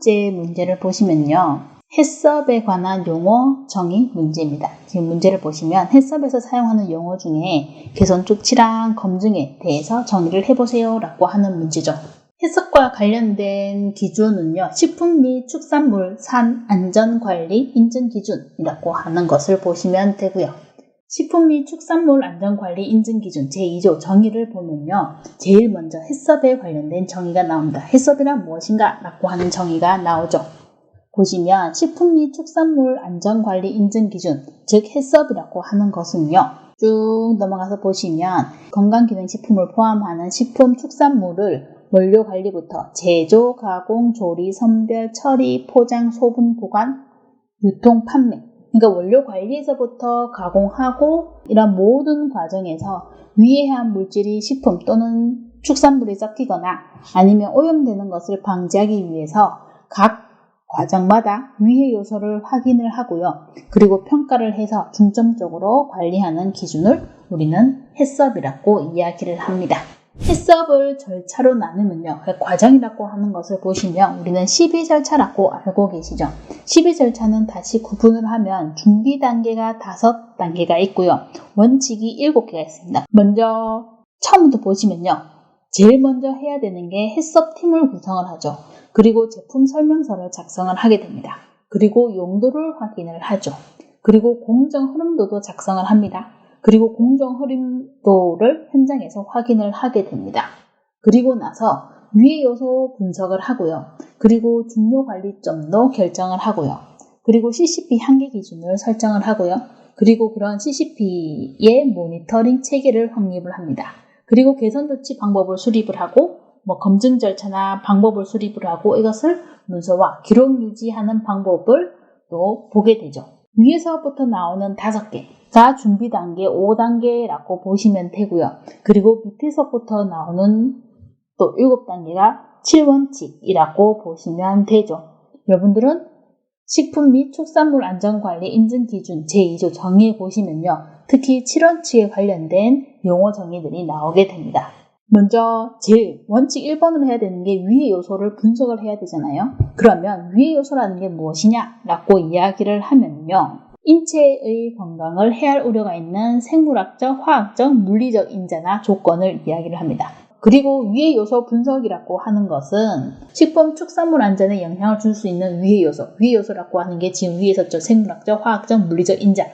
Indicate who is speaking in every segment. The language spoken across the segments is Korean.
Speaker 1: 번째 문제를 보시면요. 해썹에 관한 용어 정의 문제입니다. 지금 문제를 보시면 해썹에서 사용하는 용어 중에 개선 조치랑 검증에 대해서 정의를 해보세요 라고 하는 문제죠. 해썹과 관련된 기준은요. 식품 및 축산물 산 안전관리 인증 기준이라고 하는 것을 보시면 되고요. 식품 및 축산물 안전관리 인증 기준 제2조 정의를 보면요. 제일 먼저 해썹에 관련된 정의가 나옵니다. 해썹이란 무엇인가? 라고 하는 정의가 나오죠. 보시면 식품 및 축산물 안전관리 인증 기준, 즉 해썹이라고 하는 것은요. 쭉 넘어가서 보시면 건강기능식품을 포함하는 식품 축산물을 원료 관리부터 제조, 가공, 조리, 선별, 처리, 포장, 소분, 보관, 유통, 판매. 그러니까 원료 관리에서부터 가공하고 이런 모든 과정에서 위해한 물질이 식품 또는 축산물에 섞이거나 아니면 오염되는 것을 방지하기 위해서 각 과정마다 위해 요소를 확인을 하고요. 그리고 평가를 해서 중점적으로 관리하는 기준을 우리는 해썹이라고 이야기를 합니다. 해썹을 절차로 나누면요. 과정이라고 하는 것을 보시면 우리는 12 절차라고 알고 계시죠. 12 절차는 다시 구분을 하면 준비 단계가 5단계가 있고요. 원칙이 7개가 있습니다. 먼저 처음부터 보시면요. 제일 먼저 해야 되는 게 해썹 팀을 구성을 하죠. 그리고 제품 설명서를 작성을 하게 됩니다. 그리고 용도를 확인을 하죠. 그리고 공정 흐름도도 작성을 합니다. 그리고 공정 흐름도를 현장에서 확인을 하게 됩니다. 그리고 나서 위의 요소 분석을 하고요. 그리고 중요 관리점도 결정을 하고요. 그리고 CCP 한계 기준을 설정을 하고요. 그리고 그런 CCP의 모니터링 체계를 확립을 합니다. 그리고 개선 조치 방법을 수립을 하고 뭐 검증 절차나 방법을 수립을 하고 이것을 문서와 기록 유지하는 방법을 또 보게 되죠. 위에서부터 나오는 다섯 개 가 준비 단계 5단계라고 보시면 되고요. 그리고 밑에서부터 나오는 또 7단계가 7원칙이라고 보시면 되죠. 여러분들은 식품 및 축산물 안전관리 인증 기준 제2조 정의에 보시면요. 특히 7원칙에 관련된 용어 정의들이 나오게 됩니다. 먼저 제일 원칙 1번으로 해야 되는 게 위의 요소를 분석을 해야 되잖아요. 그러면 위의 요소라는 게 무엇이냐라고 이야기를 하면요. 인체의 건강을 해할 우려가 있는 생물학적, 화학적, 물리적 인자나 조건을 이야기를 합니다. 그리고 위의 요소 분석이라고 하는 것은 식품 축산물 안전에 영향을 줄 수 있는 위의 요소, 위의 요소라고 하는 게 지금 위에 섰죠. 생물학적, 화학적, 물리적 인자.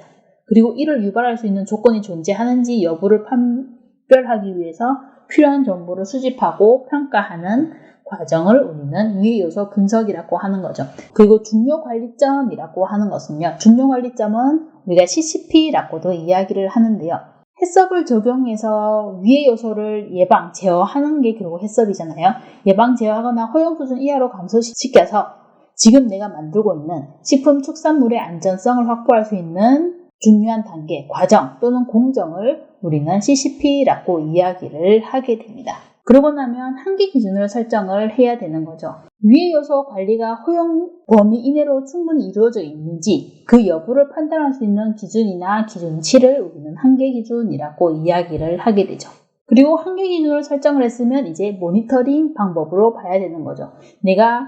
Speaker 1: 그리고 이를 유발할 수 있는 조건이 존재하는지 여부를 판별하기 위해서 필요한 정보를 수집하고 평가하는 과정을 우리는 위의 요소 분석이라고 하는 거죠. 그리고 중요 관리점이라고 하는 것은요. 중요 관리점은 우리가 CCP라고도 이야기를 하는데요. 해썹을 적용해서 위의 요소를 예방, 제어하는 게 결국 해썹이잖아요. 예방, 제어하거나 허용 수준 이하로 감소시켜서 지금 내가 만들고 있는 식품 축산물의 안전성을 확보할 수 있는 중요한 단계, 과정 또는 공정을 우리는 CCP라고 이야기를 하게 됩니다. 그러고 나면 한계 기준을 설정을 해야 되는 거죠. 위의 요소 관리가 허용 범위 이내로 충분히 이루어져 있는지 그 여부를 판단할 수 있는 기준이나 기준치를 우리는 한계 기준이라고 이야기를 하게 되죠. 그리고 한계 기준을 설정을 했으면 이제 모니터링 방법으로 봐야 되는 거죠. 내가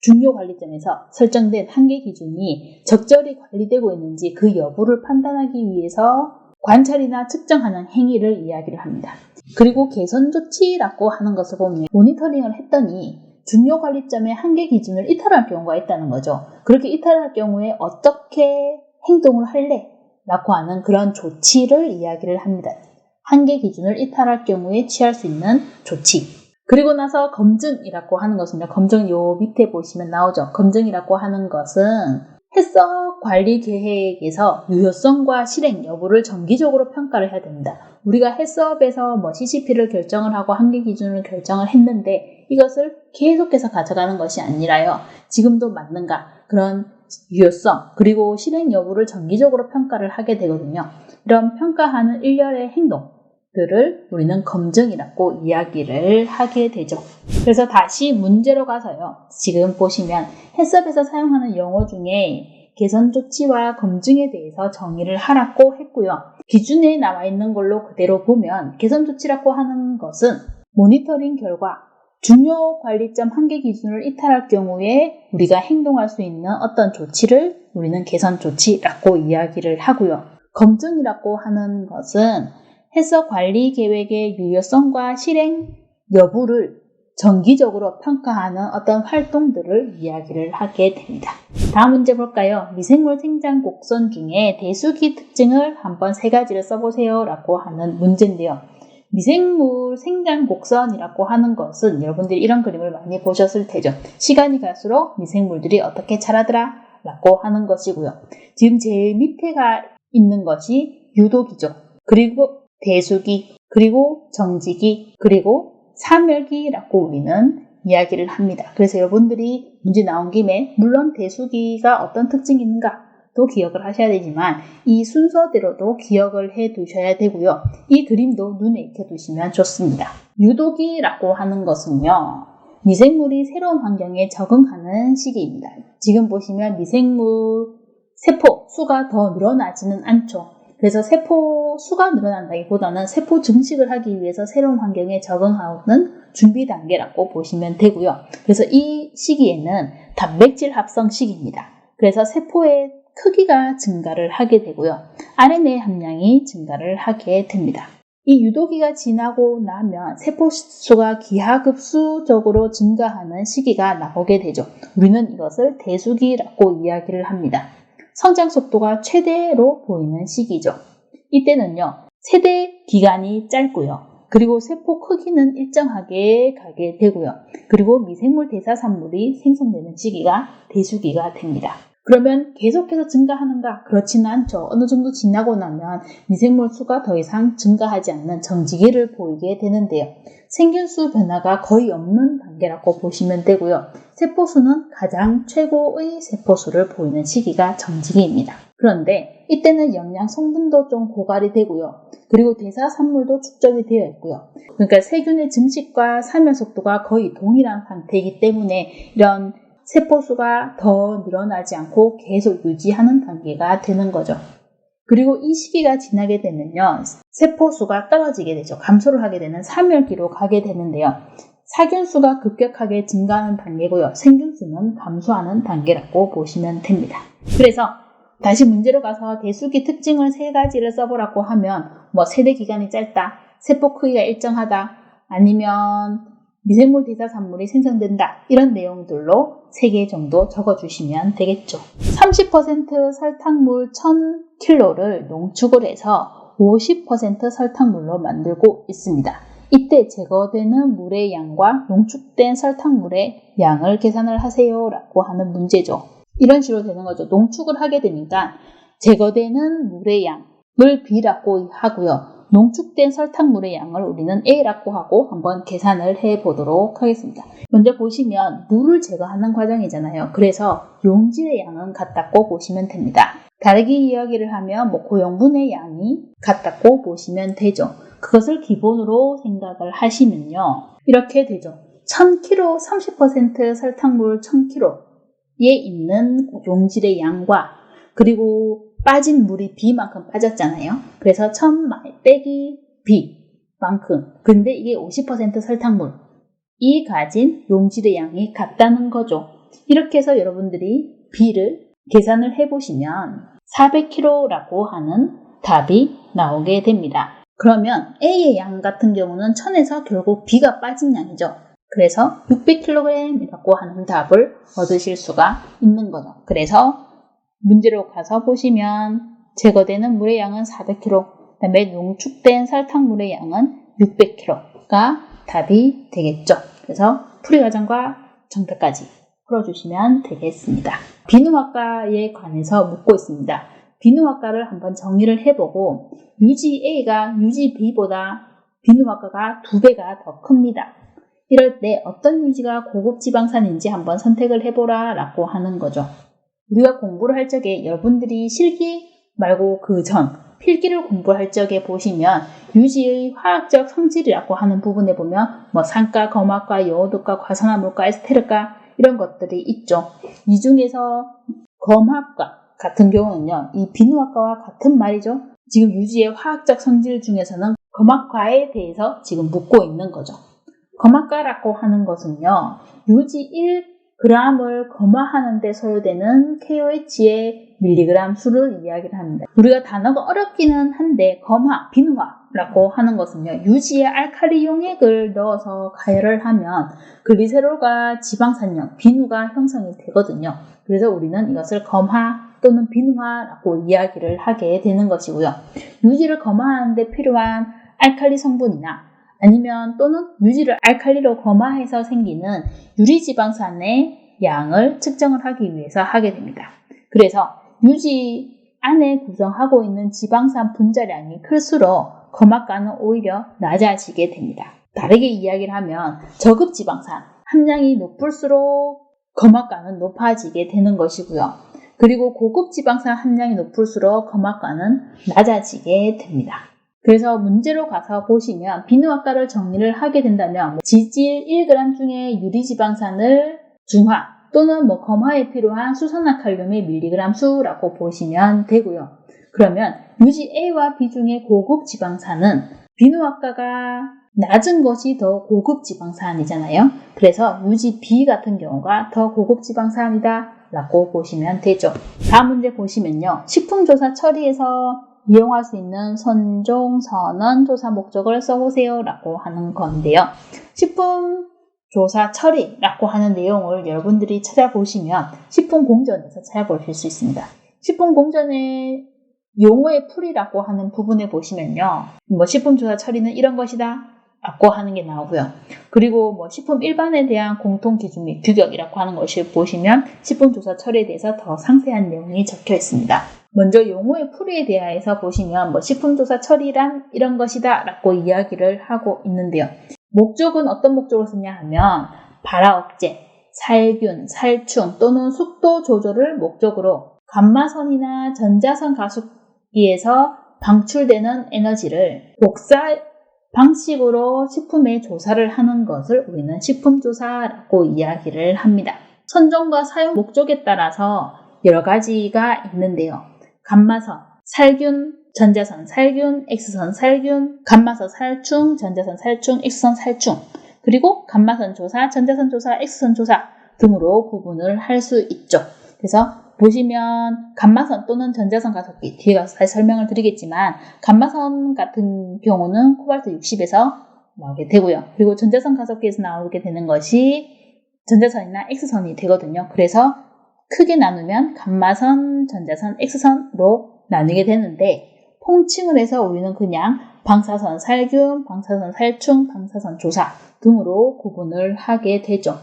Speaker 1: 중요 관리점에서 설정된 한계 기준이 적절히 관리되고 있는지 그 여부를 판단하기 위해서 관찰이나 측정하는 행위를 이야기를 합니다. 그리고 개선 조치라고 하는 것을 보면 모니터링을 했더니 중요 관리점의 한계 기준을 이탈할 경우가 있다는 거죠. 그렇게 이탈할 경우에 어떻게 행동을 할래? 라고 하는 그런 조치를 이야기를 합니다. 한계 기준을 이탈할 경우에 취할 수 있는 조치. 그리고 나서 검증이라고 하는 것은요. 검증 요 밑에 보시면 나오죠. 검증이라고 하는 것은 해썹 관리 계획에서 유효성과 실행 여부를 정기적으로 평가를 해야 됩니다. 우리가 해썹에서 뭐 CCP를 결정을 하고 한계 기준을 결정을 했는데 이것을 계속해서 가져가는 것이 아니라요. 지금도 맞는가 그런 유효성 그리고 실행 여부를 정기적으로 평가를 하게 되거든요. 이런 평가하는 일련의 행동들을 우리는 검증이라고 이야기를 하게 되죠. 그래서 다시 문제로 가서요. 지금 보시면 해썹에서 사용하는 용어 중에 개선 조치와 검증에 대해서 정의를 하라고 했고요. 기준에 나와 있는 걸로 그대로 보면 개선 조치라고 하는 것은 모니터링 결과 중요 관리점 한계 기준을 이탈할 경우에 우리가 행동할 수 있는 어떤 조치를 우리는 개선 조치라고 이야기를 하고요. 검증이라고 하는 것은 해서 관리 계획의 유효성과 실행 여부를 정기적으로 평가하는 어떤 활동들을 이야기를 하게 됩니다. 다음 문제 볼까요? 미생물 생장 곡선 중에 대수기 특징을 한번 세 가지를 써보세요 라고 하는 문제인데요. 미생물 생장 곡선이라고 하는 것은 여러분들이 이런 그림을 많이 보셨을 테죠. 시간이 갈수록 미생물들이 어떻게 자라더라 라고 하는 것이고요. 지금 제일 밑에가 있는 것이 유독이죠. 그리고 대수기, 그리고 정지기, 그리고 사멸기라고 우리는 이야기를 합니다. 그래서 여러분들이 문제 나온 김에 물론 대수기가 어떤 특징이 있는가 또 기억을 하셔야 되지만 이 순서대로도 기억을 해 두셔야 되고요. 이 그림도 눈에 익혀 두시면 좋습니다. 유독이라고 하는 것은요. 미생물이 새로운 환경에 적응하는 시기입니다. 지금 보시면 미생물 세포 수가 더 늘어나지는 않죠. 그래서 세포 수가 늘어난다기보다는 세포 증식을 하기 위해서 새로운 환경에 적응하는 준비 단계라고 보시면 되고요. 그래서 이 시기에는 단백질 합성 시기입니다. 그래서 세포의 크기가 증가를 하게 되고요. RNA 함량이 증가를 하게 됩니다. 이 유도기가 지나고 나면 세포 수가 기하급수적으로 증가하는 시기가 나오게 되죠. 우리는 이것을 대수기라고 이야기를 합니다. 성장 속도가 최대로 보이는 시기죠. 이때는요, 세대 기간이 짧고요. 그리고 세포 크기는 일정하게 가게 되고요. 그리고 미생물 대사산물이 생성되는 시기가 대수기가 됩니다. 그러면 계속해서 증가하는가? 그렇지는 않죠. 어느 정도 지나고 나면 미생물 수가 더 이상 증가하지 않는 정지기를 보이게 되는데요. 생균 수 변화가 거의 없는 단계라고 보시면 되고요. 세포 수는 가장 최고의 세포 수를 보이는 시기가 정지기입니다. 그런데 이때는 영양 성분도 좀 고갈이 되고요. 그리고 대사 산물도 축적이 되어 있고요. 그러니까 세균의 증식과 사멸 속도가 거의 동일한 상태이기 때문에 이런 세포수가 더 늘어나지 않고 계속 유지하는 단계가 되는 거죠. 그리고 이 시기가 지나게 되면요. 세포수가 떨어지게 되죠. 감소를 하게 되는 사멸기로 가게 되는데요. 사균수가 급격하게 증가하는 단계고요. 생균수는 감소하는 단계라고 보시면 됩니다. 그래서 다시 문제로 가서 대수기 특징을 세 가지를 써보라고 하면 뭐 세대 기간이 짧다, 세포 크기가 일정하다, 아니면 미생물 대사산물이 생성된다 이런 내용들로 3개 정도 적어주시면 되겠죠. 30% 설탕물 1000kg를 농축을 해서 50% 설탕물로 만들고 있습니다. 이때 제거되는 물의 양과 농축된 설탕물의 양을 계산을 하세요 라고 하는 문제죠. 이런 식으로 되는 거죠. 농축을 하게 되니까 제거되는 물의 양을 B라고 하고요. 농축된 설탕물의 양을 우리는 A라고 하고 한번 계산을 해 보도록 하겠습니다. 먼저 보시면 물을 제거하는 과정이잖아요. 그래서 용질의 양은 같다고 보시면 됩니다. 다르게 이야기를 하면 뭐 고용분의 양이 같다고 보시면 되죠. 그것을 기본으로 생각을 하시면요. 이렇게 되죠. 1000kg 30% 설탕물 1000kg에 있는 용질의 양과 그리고 빠진 물이 B만큼 빠졌잖아요. 그래서 1000 빼기 B만큼. 근데 이게 50% 설탕물 이 가진 용질의 양이 같다는 거죠. 이렇게 해서 여러분들이 B를 계산을 해보시면 400kg라고 하는 답이 나오게 됩니다. 그러면 A의 양 같은 경우는 1000에서 결국 B가 빠진 양이죠. 그래서 600kg이라고 하는 답을 얻으실 수가 있는 거죠. 그래서 문제로 가서 보시면 제거되는 물의 양은 400kg, 그 다음에 농축된 설탕물의 양은 600kg가 답이 되겠죠. 그래서 풀이 과정과 정답까지 풀어주시면 되겠습니다. 비누학과에 관해서 묻고 있습니다. 비누학과를 한번 정리를 해보고 유지 A가 유지 B보다 비누학과가 두 배가 더 큽니다. 이럴 때 어떤 유지가 고급 지방산인지 한번 선택을 해보라 라고 하는 거죠. 우리가 공부를 할 적에 여러분들이 실기 말고 그 전 필기를 공부할 적에 보시면 유지의 화학적 성질이라고 하는 부분에 보면 뭐 산가, 검학과, 여우도가, 과산화물가, 에스테르가 이런 것들이 있죠. 이 중에서 검학과 같은 경우는요, 이 비누학과와 같은 말이죠. 지금 유지의 화학적 성질 중에서는 검학과에 대해서 지금 묻고 있는 거죠. 거마가라고 하는 것은요. 유지 1g을 거마하는 데 소요되는 KOH의 밀리그램 수를 이야기를 합니다. 우리가 단어가 어렵기는 한데 거마, 비누화라고 하는 것은요. 유지에 알칼리 용액을 넣어서 가열을 하면 글리세롤과 지방산염, 비누가 형성이 되거든요. 그래서 우리는 이것을 검화 또는 비누화라고 이야기를 하게 되는 것이고요. 유지를 검화하는데 필요한 알칼리 성분이나 아니면 또는 유지를 알칼리로 검화해서 생기는 유리지방산의 양을 측정을 하기 위해서 하게 됩니다. 그래서 유지 안에 구성하고 있는 지방산 분자량이 클수록 거막가는 오히려 낮아지게 됩니다. 다르게 이야기를 하면 저급 지방산 함량이 높을수록 거막가는 높아지게 되는 것이고요. 그리고 고급 지방산 함량이 높을수록 거막가는 낮아지게 됩니다. 그래서 문제로 가서 보시면 비누아가를 정리를 하게 된다면 뭐 지질 1g 중에 유리지방산을 중화 또는 뭐 검화에 필요한 수산화칼륨의 밀리그램 수라고 보시면 되고요. 그러면 유지 A와 B 중에 고급 지방산은 비누아가가 낮은 것이 더 고급 지방산이잖아요. 그래서 유지 B 같은 경우가 더 고급 지방산이다 라고 보시면 되죠. 다음 문제 보시면요. 식품조사 처리에서 이용할 수 있는 선종, 선언, 조사 목적을 써보세요 라고 하는 건데요. 식품 조사 처리라고 하는 내용을 여러분들이 찾아보시면 식품 공전에서 찾아보실 수 있습니다. 식품 공전의 용어의 풀이라고 하는 부분에 보시면요. 뭐 식품 조사 처리는 이런 것이다 라고 하는 게 나오고요. 그리고 뭐 식품 일반에 대한 공통 기준 및 규격이라고 하는 것을 보시면 식품 조사 처리에 대해서 더 상세한 내용이 적혀 있습니다. 먼저 용어의 풀이에 대해서 보시면 뭐 식품 조사 처리란 이런 것이다 라고 이야기를 하고 있는데요. 목적은 어떤 목적으로 쓰냐 하면 발화 억제, 살균, 살충 또는 속도 조절을 목적으로 감마선이나 전자선 가속기에서 방출되는 에너지를 복사 방식으로 식품의 조사를 하는 것을 우리는 식품조사라고 이야기를 합니다. 선정과 사용 목적에 따라서 여러 가지가 있는데요. 감마선, 살균, 전자선 살균, X선 살균, 감마선 살충, 전자선 살충, X선 살충, 그리고 감마선 조사, 전자선 조사, X선 조사 등으로 구분을 할 수 있죠. 그래서 보시면 감마선 또는 전자선 가속기 뒤에 가서 다시 설명을 드리겠지만 감마선 같은 경우는 코발트 60에서 나오게 되고요. 그리고 전자선 가속기에서 나오게 되는 것이 전자선이나 X선이 되거든요. 그래서 크게 나누면 감마선, 전자선, X선으로 나누게 되는데 통칭을 해서 우리는 그냥 방사선 살균, 방사선 살충, 방사선 조사 등으로 구분을 하게 되죠.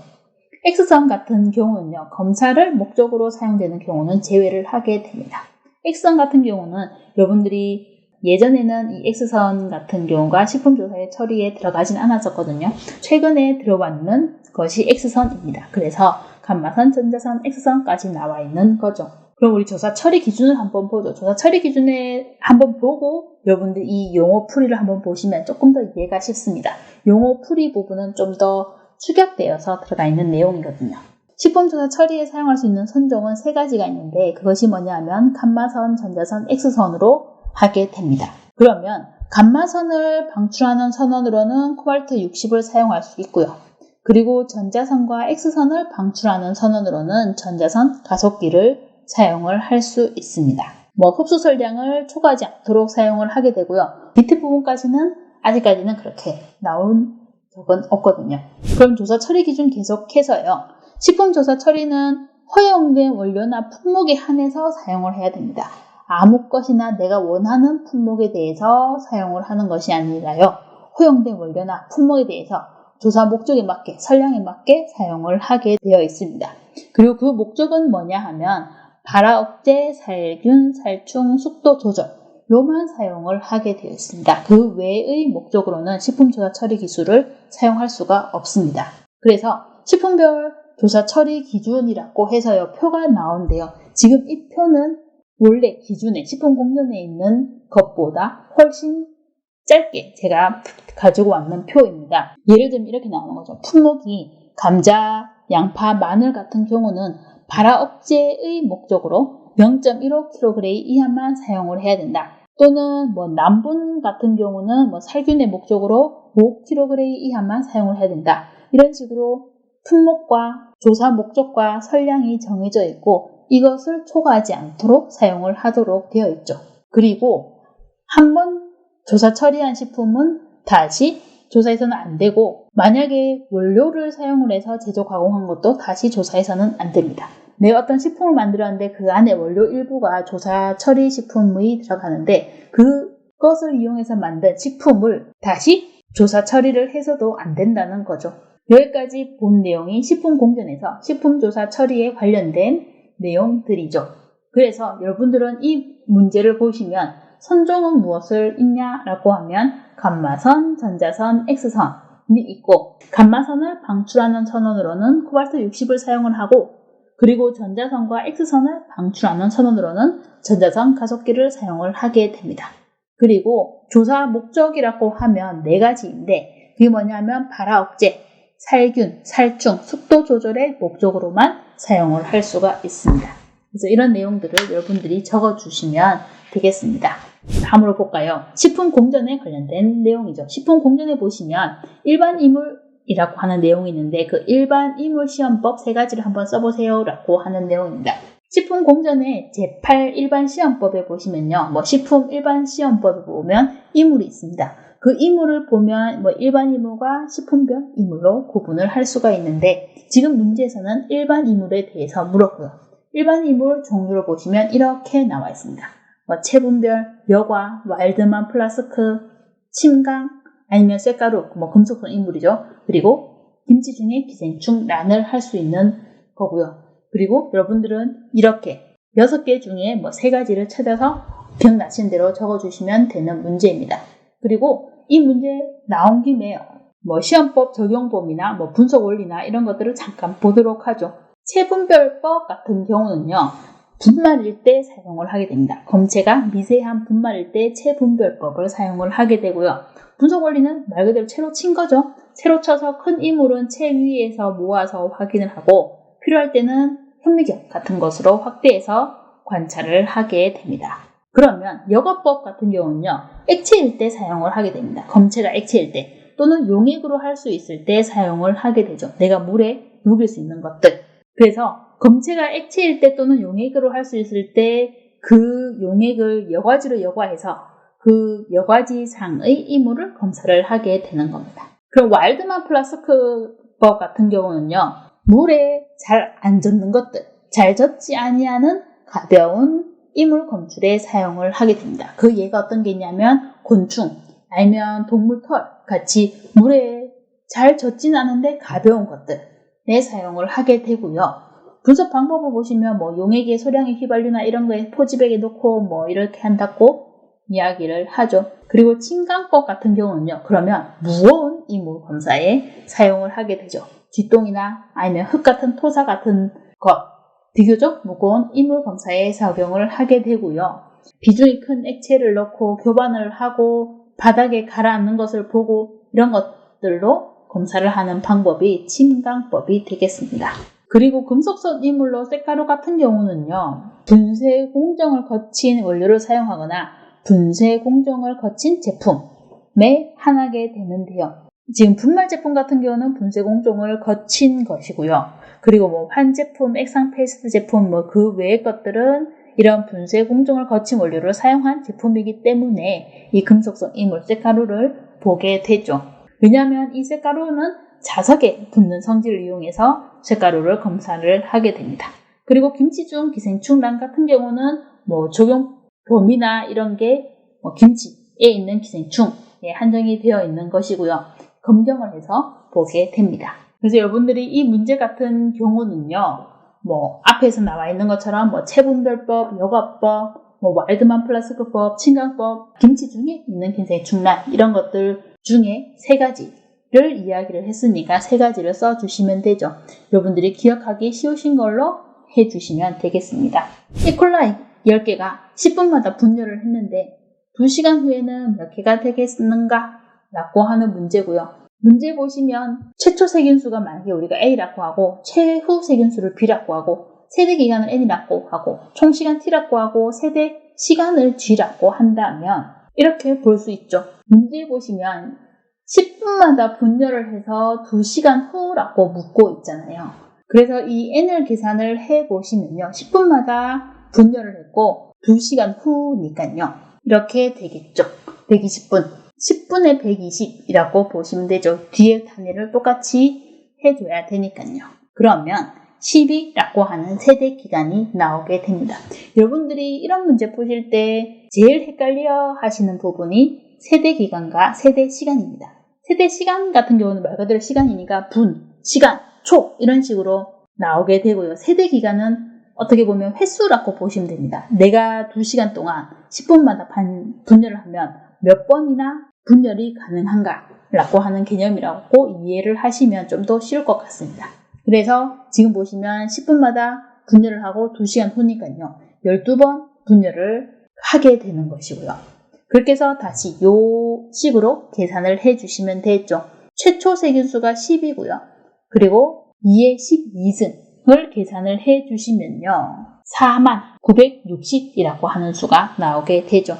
Speaker 1: X선 같은 경우는요, 검사를 목적으로 사용되는 경우는 제외를 하게 됩니다. X선 같은 경우는 여러분들이 예전에는 이 X선 같은 경우가 식품조사의 처리에 들어가진 않았었거든요. 최근에 들어왔는 것이 X선입니다. 그래서 감마선, 전자선, X선까지 나와 있는 거죠. 그럼 우리 조사 처리 기준을 한번 보죠. 조사 처리 기준에 한번 보고 여러분들 이 용어 풀이를 한번 보시면 조금 더 이해가 쉽습니다. 용어 풀이 부분은 좀더 축약되어서 들어가 있는 내용이거든요. 식품조사 처리에 사용할 수 있는 선종은 세 가지가 있는데 그것이 뭐냐면 감마선, 전자선, X선으로 하게 됩니다. 그러면 감마선을 방출하는 선원으로는 코발트 60을 사용할 수 있고요. 그리고 전자선과 X선을 방출하는 선원으로는 전자선 가속기를 사용을 할 수 있습니다. 뭐 흡수 설량을 초과하지 않도록 사용을 하게 되고요. 밑에 부분까지는 아직까지는 그렇게 나온 적은 없거든요. 그럼 조사 처리 기준 계속해서요. 식품 조사 처리는 허용된 원료나 품목에 한해서 사용을 해야 됩니다. 아무 것이나 내가 원하는 품목에 대해서 사용을 하는 것이 아니라요. 허용된 원료나 품목에 대해서 조사 목적에 맞게, 설량에 맞게 사용을 하게 되어 있습니다. 그리고 그 목적은 뭐냐 하면 발화 억제, 살균, 살충, 숙도 조절 로만 사용을 하게 되어 있습니다. 그 외의 목적으로는 식품조사 처리 기술을 사용할 수가 없습니다. 그래서 식품별 조사 처리 기준이라고 해서요 표가 나온대요. 지금 이 표는 원래 기준에 식품 공전에 있는 것보다 훨씬 짧게 제가 가지고 왔는 표입니다. 예를 들면 이렇게 나오는 거죠. 품목이 감자, 양파, 마늘 같은 경우는 발화 억제의 목적으로 0.15kg 이하만 사용을 해야 된다. 또는 뭐 남분 같은 경우는 뭐 살균의 목적으로 5kg 이하만 사용을 해야 된다. 이런 식으로 품목과 조사 목적과 설량이 정해져 있고 이것을 초과하지 않도록 사용을 하도록 되어 있죠. 그리고 한 번 조사 처리한 식품은 다시 조사해서는 안 되고 만약에 원료를 사용을 해서 제조 가공한 것도 다시 조사해서는 안 됩니다. 내가 어떤 식품을 만들었는데 그 안에 원료 일부가 조사 처리 식품이 들어가는데 그것을 이용해서 만든 식품을 다시 조사 처리를 해서도 안 된다는 거죠. 여기까지 본 내용이 식품 공전에서 식품 조사 처리에 관련된 내용들이죠. 그래서 여러분들은 이 문제를 보시면 선종은 무엇을 있냐라고 하면 감마선, 전자선, X선이 있고 감마선을 방출하는 선원으로는 코발트 60을 사용을 하고 그리고 전자선과 X선을 방출하는 선원으로는 전자선 가속기를 사용을 하게 됩니다. 그리고 조사 목적이라고 하면 네 가지인데 그게 뭐냐면 발화 억제, 살균, 살충, 습도 조절의 목적으로만 사용을 할 수가 있습니다. 그래서 이런 내용들을 여러분들이 적어주시면 되겠습니다. 다음으로 볼까요? 식품 공전에 관련된 내용이죠. 식품 공전에 보시면 일반 이물 이라고 하는 내용이 있는데 그 일반 이물 시험법 세 가지를 한번 써보세요 라고 하는 내용입니다. 식품 공전의 제8 일반 시험법에 보시면요. 뭐 식품 일반 시험법에 보면 이물이 있습니다. 그 이물을 보면 뭐 일반 이물과 식품별 이물로 구분을 할 수가 있는데 지금 문제에서는 일반 이물에 대해서 물었고요. 일반 이물 종류를 보시면 이렇게 나와 있습니다. 뭐 체분별, 여과, 와일드만 플라스크, 침강, 아니면 쇳가루, 뭐 금속성 이물이죠. 그리고 김치 중에 기생충, 란을 할 수 있는 거고요. 그리고 여러분들은 이렇게 여섯 개 중에 뭐 세 가지를 찾아서 기억나신 대로 적어주시면 되는 문제입니다. 그리고 이 문제 나온 김에 뭐 시험법 적용법이나 뭐 분석 원리나 이런 것들을 잠깐 보도록 하죠. 체분별법 같은 경우는요. 분말일 때 사용을 하게 됩니다. 검체가 미세한 분말일 때 체분별법을 사용을 하게 되고요. 분석 원리는 말 그대로 채로 친 거죠. 채로 쳐서 큰 이물은 채 위에서 모아서 확인을 하고 필요할 때는 현미경 같은 것으로 확대해서 관찰을 하게 됩니다. 그러면 여과법 같은 경우는요. 액체일 때 사용을 하게 됩니다. 검체가 액체일 때 또는 용액으로 할 수 있을 때 사용을 하게 되죠. 내가 물에 녹일 수 있는 것들. 그래서 검체가 액체일 때 또는 용액으로 할 수 있을 때 그 용액을 여과지로 여과해서 그 여과지상의 이물을 검사를 하게 되는 겁니다. 그럼 와일드만 플라스크법 같은 경우는요. 물에 잘 안 젖는 것들, 잘 젖지 아니하는 가벼운 이물 검출에 사용을 하게 됩니다. 그 예가 어떤 게 있냐면 곤충, 아니면 동물 털 같이 물에 잘 젖진 않은데 가벼운 것들에 사용을 하게 되고요. 분석 방법을 보시면 뭐 용액에 소량의 휘발유나 이런 거에 포지백에 넣고 뭐 이렇게 한다고 이야기를 하죠. 그리고 침강법 같은 경우는요. 그러면 무거운 이물 검사에 사용을 하게 되죠. 쥐똥이나 아니면 흙 같은 토사 같은 것 비교적 무거운 이물 검사에 적용을 하게 되고요. 비중이 큰 액체를 넣고 교반을 하고 바닥에 가라앉는 것을 보고 이런 것들로 검사를 하는 방법이 침강법이 되겠습니다. 그리고 금속성 이물로 쇳가루 같은 경우는요. 분쇄 공정을 거친 원료를 사용하거나 분쇄 공정을 거친 제품에 한하게 되는데요. 지금 분말 제품 같은 경우는 분쇄 공정을 거친 것이고요. 그리고 뭐 환제품, 액상 페이스트 제품 뭐 그 외의 것들은 이런 분쇄 공정을 거친 원료를 사용한 제품이기 때문에 이 금속성 이물 쇳가루를 보게 되죠. 왜냐하면 이 쇳가루는 자석에 붙는 성질을 이용해서 쇳가루를 검사를 하게 됩니다. 그리고 김치 중 기생충란 같은 경우는 뭐 적용 범위나 이런 게 뭐 김치에 있는 기생충에 한정이 되어 있는 것이고요. 검경을 해서 보게 됩니다. 그래서 여러분들이 이 문제 같은 경우는요, 뭐 앞에서 나와 있는 것처럼 뭐 체분별법, 여과법, 뭐 와일드만 플라스크법, 침강법, 김치 중에 있는 기생충란 이런 것들 중에 세 가지 를 이야기를 했으니까 세 가지를 써주시면 되죠. 여러분들이 기억하기 쉬우신 걸로 해주시면 되겠습니다. 이콜라이 10개가 10분마다 분열을 했는데 2시간 후에는 몇 개가 되겠는가? 라고 하는 문제고요. 문제 보시면 최초 세균수가 만약에 우리가 A라고 하고 최후 세균수를 B라고 하고 세대 기간을 N이라고 하고 총 시간 T라고 하고 세대 시간을 G라고 한다면 이렇게 볼 수 있죠. 문제 보시면 10분마다 분열을 해서 2시간 후라고 묻고 있잖아요. 그래서 이 n을 계산을 해 보시면요. 10분마다 분열을 했고 2시간 후니까요. 이렇게 되겠죠. 120분. 10분의 120이라고 보시면 되죠. 뒤에 단위를 똑같이 해줘야 되니까요. 그러면 10이라고 하는 세대 기간이 나오게 됩니다. 여러분들이 이런 문제 푸실 때 제일 헷갈려 하시는 부분이 세대 기간과 세대 시간입니다. 세대 시간 같은 경우는 말 그대로 시간이니까 분, 시간, 초 이런 식으로 나오게 되고요. 세대 기간은 어떻게 보면 횟수라고 보시면 됩니다. 내가 2시간 동안 10분마다 반, 분열을 하면 몇 번이나 분열이 가능한가 라고 하는 개념이라고 이해를 하시면 좀 더 쉬울 것 같습니다. 그래서 지금 보시면 10분마다 분열을 하고 2시간 후니까요. 12번 분열을 하게 되는 것이고요. 그렇게 해서 다시 요 식으로 계산을 해 주시면 되죠. 최초 세균수가 10이고요. 그리고 2의 12승을 계산을 해 주시면요. 4만 960이라고 하는 수가 나오게 되죠.